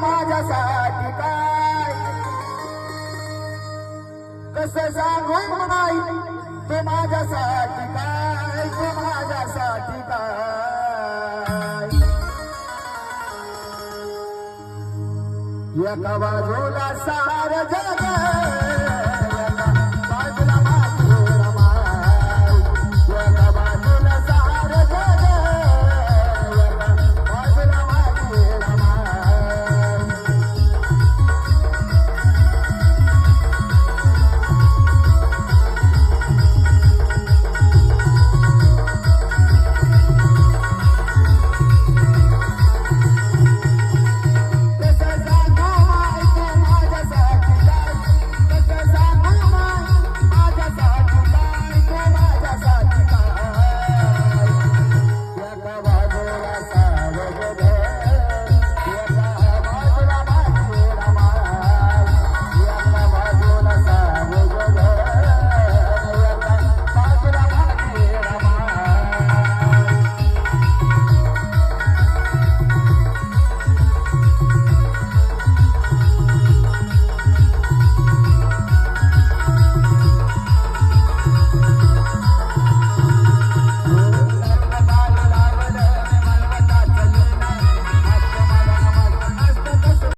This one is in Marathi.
माझ्यासाठी काय? कस सांगू नाही तू माझ्यासाठी काय? तू माझ्यासाठी काय? एका बाजूला सार जग.